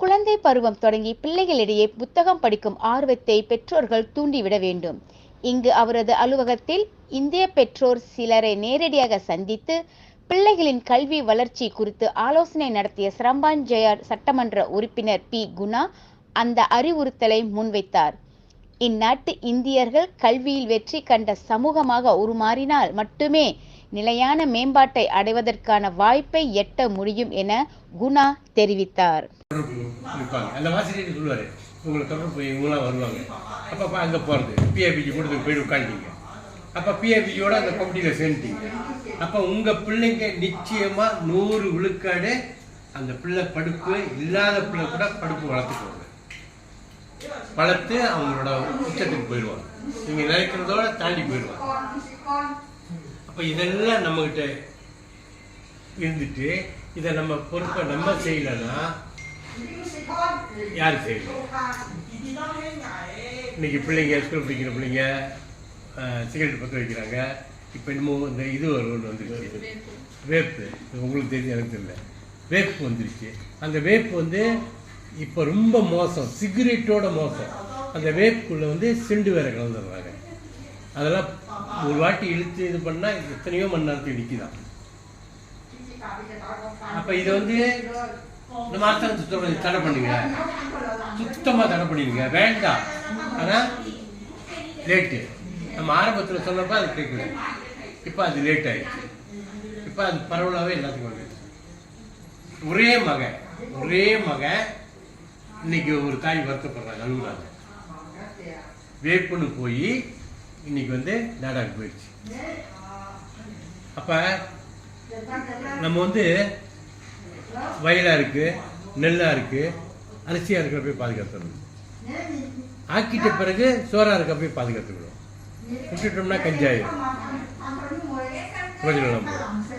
குழந்தை பருவம் தொடங்கி பிள்ளைகளிடையே புத்தகம் படிக்கும் ஆர்வத்தை பெற்றோர்கள் தூண்டிவிட வேண்டும். இங்கு அவரது அலுவலகத்தில் இந்திய பெற்றோர் சிலரை நேரடியாக சந்தித்து பிள்ளைகளின் கல்வி வளர்ச்சி குறித்து ஆலோசனை நடத்திய சிரம்பான் சட்டமன்ற உறுப்பினர் பி. குணா அந்த அறிவுறுத்தலை முன்வைத்தார். இந்நாட்டு இந்தியர்கள் கல்வியில் வெற்றி கண்ட சமூகமாக உருமாறினால் மட்டுமே நிலையான மேம்பாட்டை அடைவதற்கான வாய்ப்பை எட்ட முடியும் என குணா தெரிவித்தார். தொடர்பு இருப்பாங்க. அந்த இவங்களாம் வருவாங்க. அப்போ அங்கே போகிறது பிஏபிஜி கொடுத்து உட்காந்துட்டீங்க அப்போ பிஏபிஜியோட அந்த கமிட்டியில் சேர்ந்துட்டீங்க. அப்போ உங்கள் பிள்ளைங்க நிச்சயமாக நூறு விழுக்காடு அந்த பிள்ளை படுப்பு இல்லாத பிள்ளை கூட படுப்பு வளர்த்துக்குவாங்க. வளர்த்து அவங்களோட உச்சத்துக்கு போயிடுவாங்க. நீங்கள் நினைக்கிறதோட தாண்டி போயிடுவாங்க. அப்போ இதெல்லாம் நம்மகிட்ட இருந்துட்டு இதை நம்ம பொறுப்பை நம்ம செய்யலைன்னா யார் செய்யணும் இன்னைக்கு பிள்ளைங்க ஸ்கூல் படிக்கிற பிள்ளைங்க சிகரெட் பற்ற வைக்கிறாங்க. இப்போ இன்னமும் இந்த இது ஒரு வந்துருச்சு. வேப்பு. இது உங்களுக்கு தெரிஞ்சு எனக்கு தெரியல. வேப்பு வந்துருச்சு. அந்த வேப்பு வந்து இப்போ ரொம்ப மோசம். சிகரெட்டோட மோசம். அந்த வேப்புக்குள்ளே வந்து சிண்டு வேற கலந்துடுறாங்க. அதெல்லாம் ஒரு வாட்டி இழுத்து இது பண்ணால் எத்தனையோ மணி நேரத்துக்கு நிற்கிதான் அப்ப இதை வந்து இந்த மாசம் சுத்தம் தடை பண்ணுங்க சுத்தமா தடை பண்ணிடுங்க வேண்டாம். ஆனா லேட்டு நம்ம ஆரம்பத்தில் சொன்னப்ப அது கேட்கல. இப்போ அது லேட் ஆயிடுச்சு. இப்போ அது பரவலாகவே எல்லாத்துக்கும் வந்துடுச்சு. ஒரே மகன் ஒரே மகன் இன்னைக்கு ஒரு தாய் வருத்தப்படுறாங்க அழுகுறாங்க வேப்புன்னு போய் இன்னைக்கு வந்து நாடாக்கு போயிடுச்சு அப்ப நம்ம வந்து வயலா இருக்கு நெல்லா இருக்கு அரிசியா இருக்கிற போய் பாதுகாத்துடணும் ஆக்கிட்ட பிறகு சோறா இருக்க போய் பாதுகாத்துக்கணும். விட்டுட்டோம்னா கஞ்சாயிரும் பிரயோஜனம் இல்லாம போயிடும்.